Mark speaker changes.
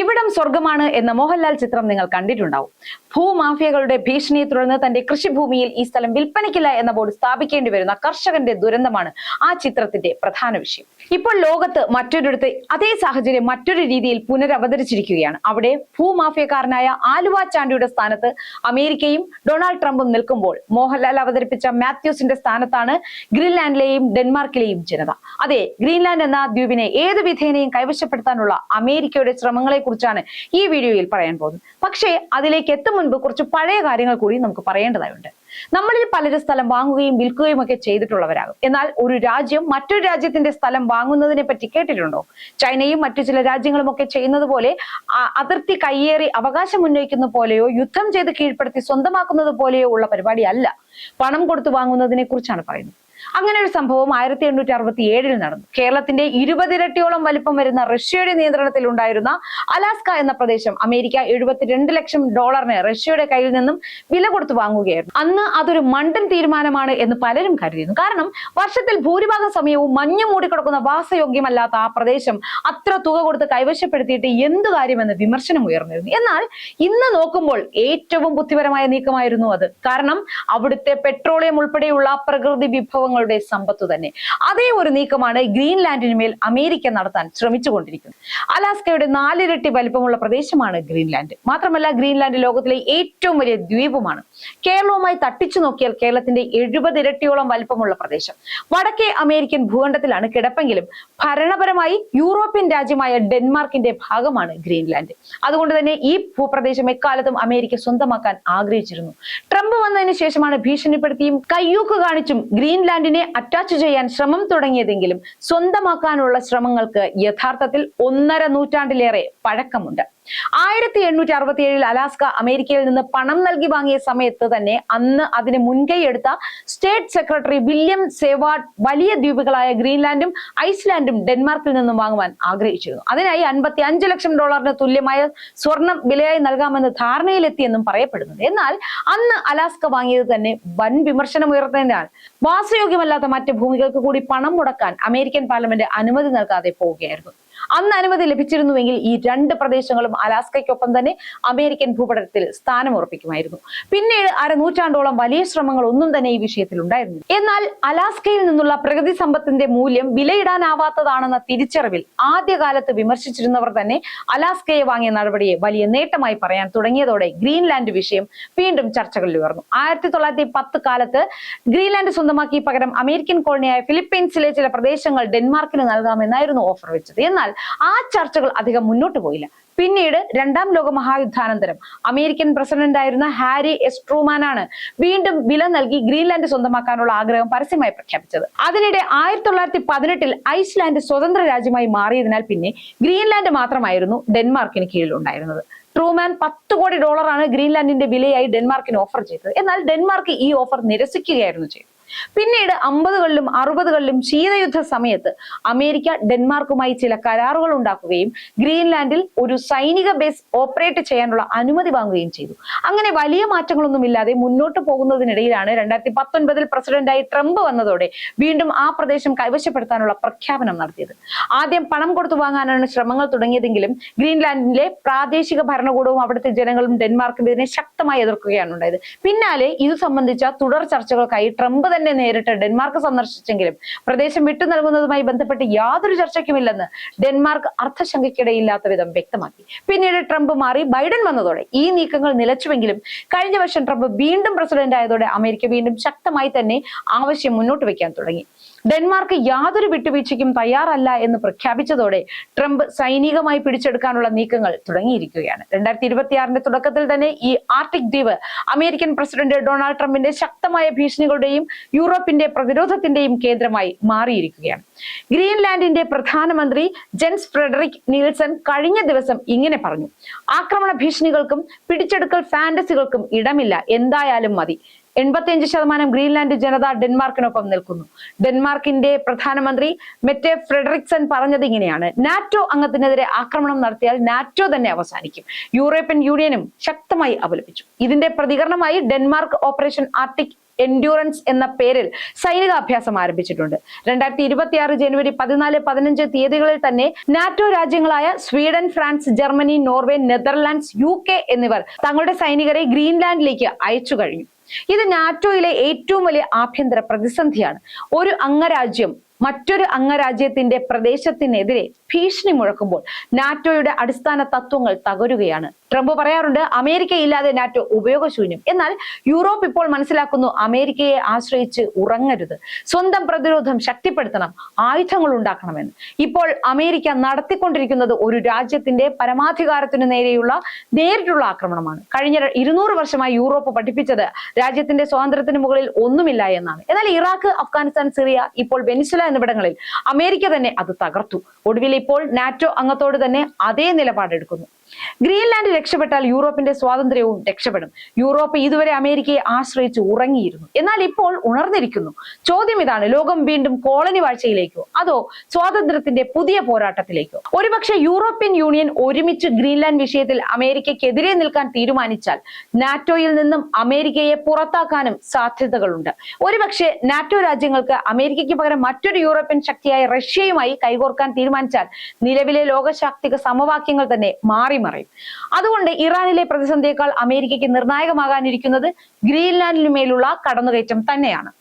Speaker 1: ഇവിടം സ്വർഗമാണ് എന്ന മോഹൻലാൽ ചിത്രം നിങ്ങൾ കണ്ടിട്ടുണ്ടാവും. ഭൂമാഫിയകളുടെ ഭീഷണിയെ തുടർന്ന് തന്റെ കൃഷിഭൂമിയിൽ ഈ സ്ഥലം വിൽപ്പനയ്ക്കില്ല എന്ന ബോർഡ് സ്ഥാപിക്കേണ്ടി വരുന്ന കർഷകന്റെ ദുരന്തമാണ് ആ ചിത്രത്തിന്റെ പ്രധാന വിഷയം. ഇപ്പോൾ ലോകത്ത് മറ്റൊരിടത്ത് അതേ സാഹചര്യം മറ്റൊരു രീതിയിൽ പുനരവതരിച്ചിരിക്കുകയാണ്. അവിടെ ഭൂമാഫിയക്കാരനായ ആലുവ ചാണ്ടിയുടെ സ്ഥാനത്ത് അമേരിക്കയും ഡൊണാൾഡ് ട്രംപും നിൽക്കുമ്പോൾ മോഹൻലാൽ അവതരിപ്പിച്ച മാത്യൂസിന്റെ സ്ഥാനത്താണ് ഗ്രീൻലാൻഡിലെയും ഡെൻമാർക്കിലെയും ജനത. അതെ ഗ്രീൻലാൻഡ് എന്ന ദ്വീപിനെ ഏത് വിധേനയും കൈവശപ്പെടുത്താനുള്ള അമേരിക്കയുടെ ശ്രമങ്ങളെ കുറിച്ചാണ് ഈ വീഡിയോയിൽ പറയാൻ പോകുന്നത്. പക്ഷേ അതിലേക്ക് എത്തും മുൻപ് കുറച്ച് പഴയ കാര്യങ്ങൾ കൂടി നമുക്ക് പറയേണ്ടതായുണ്ട്. നമ്മളിൽ പലരും സ്ഥലം വാങ്ങുകയും വിൽക്കുകയും ഒക്കെ ചെയ്തിട്ടുള്ളവരാകും. എന്നാൽ ഒരു രാജ്യം മറ്റൊരു രാജ്യത്തിന്റെ സ്ഥലം വാങ്ങുന്നതിനെ പറ്റി കേട്ടിട്ടുണ്ടോ? ചൈനയും മറ്റു ചില രാജ്യങ്ങളും ഒക്കെ ചെയ്യുന്നത് പോലെ അതിർത്തി കയ്യേറി അവകാശം ഉന്നയിക്കുന്ന പോലെയോ യുദ്ധം ചെയ്ത് കീഴ്പ്പെടുത്തി സ്വന്തമാക്കുന്നത് പോലെയോ ഉള്ള പരിപാടിയല്ല പണം കൊടുത്തു വാങ്ങുന്നതിനെ കുറിച്ചാണ് പറയുന്നത്. അങ്ങനെ ഒരു സംഭവം ആയിരത്തി എണ്ണൂറ്റി അറുപത്തി ഏഴിൽ നടന്നു. കേരളത്തിന്റെ ഇരുപതിരട്ടിയോളം വലിപ്പം വരുന്ന റഷ്യയുടെ നിയന്ത്രണത്തിൽ ഉണ്ടായിരുന്ന അലാസ്ക എന്ന പ്രദേശം അമേരിക്ക എഴുപത്തിരണ്ട് ലക്ഷം ഡോളറിന് റഷ്യയുടെ കയ്യിൽ നിന്നും വില കൊടുത്തു വാങ്ങുകയായിരുന്നു. അന്ന് അതൊരു മണ്ടൻ തീരുമാനമാണ് എന്ന് പലരും കരുതിയിരുന്നു. കാരണം വർഷത്തിൽ ഭൂരിഭാഗം സമയവും മഞ്ഞു മൂടിക്കിടക്കുന്ന വാസയോഗ്യമല്ലാത്ത ആ പ്രദേശം അത്ര തുക കൊടുത്ത് കൈവശപ്പെടുത്തിയിട്ട് എന്ത് കാര്യമെന്ന് വിമർശനം ഉയർന്നിരുന്നു. എന്നാൽ ഇന്ന് നോക്കുമ്പോൾ ഏറ്റവും ബുദ്ധിപരമായ നീക്കമായിരുന്നു അത്. കാരണം അവിടുത്തെ പെട്രോളിയം ഉൾപ്പെടെയുള്ള പ്രകൃതി വിഭവങ്ങളുടെ സമ്പത്ത് തന്നെ. അതേ ഒരു നീക്കമാണ് ഗ്രീൻലാൻഡിന് മേൽ അമേരിക്ക നടത്താൻ ശ്രമിച്ചുകൊണ്ടിരിക്കുന്നത്. അലാസ്കയുടെ നാലിരട്ടി വലിപ്പമുള്ള പ്രദേശമാണ് ഗ്രീൻലാൻഡ്. മാത്രമല്ല ഗ്രീൻലാൻഡ് ലോകത്തിലെ ഏറ്റവും വലിയ ദ്വീപുമാണ്. കേരളവുമായി തട്ടിച്ചു നോക്കിയാൽ കേരളത്തിന്റെ എഴുപത് ഇരട്ടിയോളം വലിപ്പമുള്ള പ്രദേശം. വടക്കേ അമേരിക്കൻ ഭൂഖണ്ഡത്തിലാണ് കിടപ്പെങ്കിലും ഭരണപരമായി യൂറോപ്യൻ രാജ്യമായ ഡെൻമാർക്കിന്റെ ഭാഗമാണ് ഗ്രീൻലാൻഡ്. അതുകൊണ്ട് തന്നെ ഈ ഭൂപ്രദേശം എക്കാലത്തും അമേരിക്ക സ്വന്തമാക്കാൻ ആഗ്രഹിച്ചിരുന്നു. ട്രംപ് വന്നതിന് ശേഷമാണ് ഭീഷണിപ്പെടുത്തിയും കയ്യൂക്ക് കാണിച്ചും ഗ്രീൻലാൻഡിനെ അറ്റാച്ച് ചെയ്യാൻ ശ്രമം തുടങ്ങിയതെങ്കിലും സ്വന്തമാക്കാനുള്ള ശ്രമങ്ങൾക്ക് യഥാർത്ഥത്തിൽ ഒന്നര നൂറ്റാണ്ടിലേറെ പഴക്കമുണ്ട്. ആയിരത്തി എണ്ണൂറ്റി അറുപത്തി ഏഴിൽ അലാസ്ക അമേരിക്കയിൽ നിന്ന് പണം നൽകി വാങ്ങിയ സമയത്ത് തന്നെ അന്ന് അതിന് മുൻകൈ എടുത്ത സ്റ്റേറ്റ് സെക്രട്ടറി വില്യം സേവാർഡ് വലിയ ദ്വീപുകളായ ഗ്രീൻലാൻഡും ഐസ്ലാൻഡും ഡെൻമാർക്കിൽ നിന്നും വാങ്ങുവാൻ ആഗ്രഹിച്ചിരുന്നു. അതിനായി അൻപത്തി അഞ്ച് ലക്ഷം ഡോളറിന് തുല്യമായ സ്വർണം വിലയായി നൽകാമെന്ന് ധാരണയിലെത്തിയെന്നും പറയപ്പെടുന്നുണ്ട്. എന്നാൽ അന്ന് അലാസ്ക വാങ്ങിയത് തന്നെ വൻ വിമർശനം ഉയർന്നതിനാൽ വാസയോഗ്യമല്ലാത്ത മറ്റ് ഭൂമികൾക്ക് കൂടി പണം മുടക്കാൻ അമേരിക്കൻ പാർലമെന്റ് അനുമതി നൽകാതെ പോവുകയായിരുന്നു. അന്ന് അനുമതി ലഭിച്ചിരുന്നുവെങ്കിൽ ഈ രണ്ട് പ്രദേശങ്ങളും അലാസ്കയ്ക്കൊപ്പം തന്നെ അമേരിക്കൻ ഭൂപടത്തിൽ സ്ഥാനമുറപ്പിക്കുമായിരുന്നു. പിന്നീട് അരനൂറ്റാണ്ടോളം വലിയ ശ്രമങ്ങൾ ഒന്നും തന്നെ ഈ വിഷയത്തിൽ ഉണ്ടായിരുന്നു എന്നാൽ അലാസ്കയിൽ നിന്നുള്ള പ്രകൃതി സമ്പത്തിന്റെ മൂല്യം വിലയിടാനാവാത്തതാണെന്ന തിരിച്ചറിവിൽ ആദ്യകാലത്ത് വിമർശിച്ചിരുന്നവർ തന്നെ അലാസ്കയെ വാങ്ങിയ നടപടിയെ വലിയ നേട്ടമായി പറയാൻ തുടങ്ങിയതോടെ ഗ്രീൻലാൻഡ് വിഷയം വീണ്ടും ചർച്ചകളിൽ ഉയർന്നു. ആയിരത്തി തൊള്ളായിരത്തി പത്ത് കാലത്ത് ഗ്രീൻലാൻഡ് സ്വന്തമാക്കി പകരം അമേരിക്കൻ കോളനിയായ ഫിലിപ്പീൻസിലെ ചില പ്രദേശങ്ങൾ ഡെൻമാർക്കിന് നൽകാമെന്നായിരുന്നു ഓഫർ വെച്ചത്. എന്നാൽ ആ ചർച്ചകൾ അധികം മുന്നോട്ട് പോയില്ല. പിന്നീട് രണ്ടാം ലോക മഹായുദ്ധാനന്തരം അമേരിക്കൻ പ്രസിഡന്റ് ആയിരുന്ന ഹാരി എസ് ട്രൂമാനാണ് വീണ്ടും വില നൽകി ഗ്രീൻലാൻഡ് സ്വന്തമാക്കാനുള്ള ആഗ്രഹം പരസ്യമായി പ്രഖ്യാപിച്ചത്. അതിനിടെ ആയിരത്തി തൊള്ളായിരത്തി പതിനെട്ടിൽ ഐസ്ലാൻഡ് സ്വതന്ത്ര രാജ്യമായി മാറിയതിനാൽ പിന്നെ ഗ്രീൻലാൻഡ് മാത്രമായിരുന്നു ഡെൻമാർക്കിന് കീഴിലുണ്ടായിരുന്നത്. ട്രൂമാൻ പത്ത് കോടി ഡോളറാണ് ഗ്രീൻലാൻഡിന്റെ വിലയായി ഡെൻമാർക്കിന് ഓഫർ ചെയ്തത്. എന്നാൽ ഡെൻമാർക്ക് ഈ ഓഫർ നിരസിക്കുകയായിരുന്നു ചെയ്തത്. പിന്നീട് അമ്പതുകളിലും അറുപതുകളിലും ശീതയുദ്ധ സമയത്ത് അമേരിക്ക ഡെൻമാർക്കുമായി ചില കരാറുകൾ ഉണ്ടാക്കുകയും ഗ്രീൻലാൻഡിൽ ഒരു സൈനിക ബേസ് ഓപ്പറേറ്റ് ചെയ്യാനുള്ള അനുമതി വാങ്ങുകയും ചെയ്തു. അങ്ങനെ വലിയ മാറ്റങ്ങളൊന്നുമില്ലാതെ മുന്നോട്ട് പോകുന്നതിനിടയിലാണ് രണ്ടായിരത്തി പത്തൊൻപതിൽ പ്രസിഡന്റായി ട്രംപ് വന്നതോടെ വീണ്ടും ആ പ്രദേശം കൈവശപ്പെടുത്താനുള്ള പ്രഖ്യാപനം നടത്തിയത്. ആദ്യം പണം കൊടുത്തു വാങ്ങാനാണ് ശ്രമങ്ങൾ തുടങ്ങിയതെങ്കിലും ഗ്രീൻലാൻഡിലെ പ്രാദേശിക ഭരണകൂടവും അവിടുത്തെ ജനങ്ങളും ഡെൻമാർക്കും ഇതിനെ ശക്തമായി എതിർക്കുകയാണ് ഉണ്ടായത്. പിന്നാലെ ഇത് സംബന്ധിച്ച തുടർ ചർച്ചകൾക്കായി ട്രംപ് തന്നെ നേരിട്ട് ഡെൻമാർക്ക് സന്ദർശിച്ചെങ്കിലും പ്രദേശം വിട്ടു നൽകുന്നതുമായി ബന്ധപ്പെട്ട് യാതൊരു ചർച്ചയ്ക്കുമില്ലെന്ന് ഡെൻമാർക്ക് അർത്ഥശങ്കയ്ക്കിടയില്ലാത്ത വിധം വ്യക്തമാക്കി. പിന്നീട് ട്രംപ് മാറി ബൈഡൻ വന്നതോടെ ഈ നീക്കങ്ങൾ നിലച്ചുവെങ്കിലും കഴിഞ്ഞ വർഷം ട്രംപ് വീണ്ടും പ്രസിഡന്റ് ആയതോടെ അമേരിക്ക വീണ്ടും ശക്തമായി തന്നെ ആവശ്യം മുന്നോട്ട് വയ്ക്കാൻ തുടങ്ങി. ഡെൻമാർക്ക് യാതൊരു വിട്ടുവീഴ്ചയ്ക്കും തയ്യാറല്ല എന്ന് പ്രഖ്യാപിച്ചതോടെ ട്രംപ് സൈനികമായി പിടിച്ചെടുക്കാനുള്ള നീക്കങ്ങൾ തുടങ്ങിയിരിക്കുകയാണ്. രണ്ടായിരത്തി ഇരുപത്തിയാറിന്റെ തുടക്കത്തിൽ തന്നെ ഈ ആർട്ടിക് ദ്വീപ് അമേരിക്കൻ പ്രസിഡന്റ് ഡൊണാൾഡ് ട്രംപിന്റെ ശക്തമായ ഭീഷണികളുടെയും യൂറോപ്പിന്റെ പ്രതിരോധത്തിന്റെയും കേന്ദ്രമായി മാറിയിരിക്കുകയാണ്. ഗ്രീൻലാൻഡിന്റെ പ്രധാനമന്ത്രി ജെൻസ് ഫ്രെഡറിക് നീൽസൺ കഴിഞ്ഞ ദിവസം ഇങ്ങനെ പറഞ്ഞു. ആക്രമണ ഭീഷണികൾക്കും പിടിച്ചെടുക്കൽ ഫാന്റസികൾക്കും ഇടമില്ല. എന്തായാലും മതി. എൺപത്തിയഞ്ച് ശതമാനം ഗ്രീൻലാൻഡ് ജനത ഡെൻമാർക്കിനൊപ്പം നിൽക്കുന്നു. ഡെൻമാർക്കിന്റെ പ്രധാനമന്ത്രി മെറ്റെ ഫ്രെഡറിക്സൺ പറഞ്ഞത് ഇങ്ങനെയാണ്. നാറ്റോ അംഗത്തിനെതിരെ ആക്രമണം നടത്തിയാൽ നാറ്റോ തന്നെ അവസാനിക്കും. യൂറോപ്യൻ യൂണിയനും ശക്തമായി അപലപിച്ചു ഇതിന്റെ പ്രതികരണമായി ഡെൻമാർക്ക് ഓപ്പറേഷൻ ആർട്ടിക് എൻഡ്യൂറൻസ് എന്ന പേരിൽ സൈനികാഭ്യാസം ആരംഭിച്ചിട്ടുണ്ട്. രണ്ടായിരത്തി ഇരുപത്തിയാറ് ജനുവരി പതിനാല് പതിനഞ്ച് തീയതികളിൽ തന്നെ NATO രാജ്യങ്ങളായ Sweden France Germany Norway Netherlands U എന്നിവർ തങ്ങളുടെ സൈനികരെ ഗ്രീൻലാൻഡിലേക്ക് അയച്ചു കഴിഞ്ഞു. ഇത് നാറ്റോയിലെ ഏറ്റവും വലിയ ആഭ്യന്തര പ്രതിസന്ധിയാണ്. ഒരു അംഗരാജ്യം മറ്റൊരു അംഗരാജ്യത്തിന്റെ പ്രദേശത്തിനെതിരെ ഭീഷണി മുഴക്കുമ്പോൾ നാറ്റോയുടെ അടിസ്ഥാന തത്വങ്ങൾ തകരുകയാണ്. ട്രംപ് പറയാറുണ്ട് അമേരിക്ക ഇല്ലാതെ നാറ്റോ ഉപയോഗശൂന്യം. എന്നാൽ യൂറോപ്പ് ഇപ്പോൾ മനസ്സിലാക്കുന്നു അമേരിക്കയെ ആശ്രയിച്ച് ഉറങ്ങരുത്. സ്വന്തം പ്രതിരോധം ശക്തിപ്പെടുത്തണം ആയുധങ്ങൾ ഉണ്ടാക്കണമെന്ന്. ഇപ്പോൾ അമേരിക്ക നടത്തിക്കൊണ്ടിരിക്കുന്നത് ഒരു രാജ്യത്തിന്റെ പരമാധികാരത്തിനു നേരെയുള്ള നേരിട്ടുള്ള ആക്രമണമാണ്. കഴിഞ്ഞ ഇരുന്നൂറ് വർഷമായി യൂറോപ്പ് പഠിപ്പിച്ചത് രാജ്യത്തിന്റെ സ്വാതന്ത്ര്യത്തിന് മുകളിൽ ഒന്നുമില്ല എന്നാണ്. എന്നാൽ ഇറാഖ് അഫ്ഗാനിസ്ഥാൻ സിറിയ ഇപ്പോൾ വെനിസുല എന്നിവിടങ്ങളിൽ അമേരിക്ക തന്നെ അത് തകർത്തു. ഒടുവിൽ ഇപ്പോൾ നാറ്റോ അംഗത്തോട് തന്നെ അതേ നിലപാടെടുക്കുന്നു. ഗ്രീൻലാൻഡ് രക്ഷപ്പെട്ടാൽ യൂറോപ്പിന്റെ സ്വാതന്ത്ര്യവും രക്ഷപ്പെടും. യൂറോപ്പ് ഇതുവരെ അമേരിക്കയെ ആശ്രയിച്ച് ഉറങ്ങിയിരുന്നു. എന്നാൽ ഇപ്പോൾ ഉണർന്നിരിക്കുന്നു. ചോദ്യം ഇതാണ് ലോകം വീണ്ടും കോളനി വാഴ്ചയിലേക്കോ അതോ സ്വാതന്ത്ര്യത്തിന്റെ പുതിയ പോരാട്ടത്തിലേക്കോ? ഒരുപക്ഷെ യൂറോപ്യൻ യൂണിയൻ ഒരുമിച്ച് ഗ്രീൻലാൻഡ് വിഷയത്തിൽ അമേരിക്കയ്ക്കെതിരെ നിൽക്കാൻ തീരുമാനിച്ചാൽ നാറ്റോയിൽ നിന്നും അമേരിക്കയെ പുറത്താക്കാനും സാധ്യതകളുണ്ട്. ഒരുപക്ഷെ നാറ്റോ രാജ്യങ്ങൾക്ക് അമേരിക്കയ്ക്ക് പകരം മറ്റൊരു യൂറോപ്യൻ ശക്തിയായ റഷ്യയുമായി കൈകോർക്കാൻ തീരുമാനിച്ചാൽ നിലവിലെ ലോകശാക്തിക സമവാക്യങ്ങൾ തന്നെ മാറി മറയും അതുകൊണ്ട് ഇറാനിലെ പ്രതിസന്ധിയേക്കാൾ അമേരിക്കയ്ക്ക് നിർണായകമാകാനിരിക്കുന്നത് ഗ്രീൻലാൻഡിനുമേലുള്ള കടന്നുകയറ്റം തന്നെയാണ്.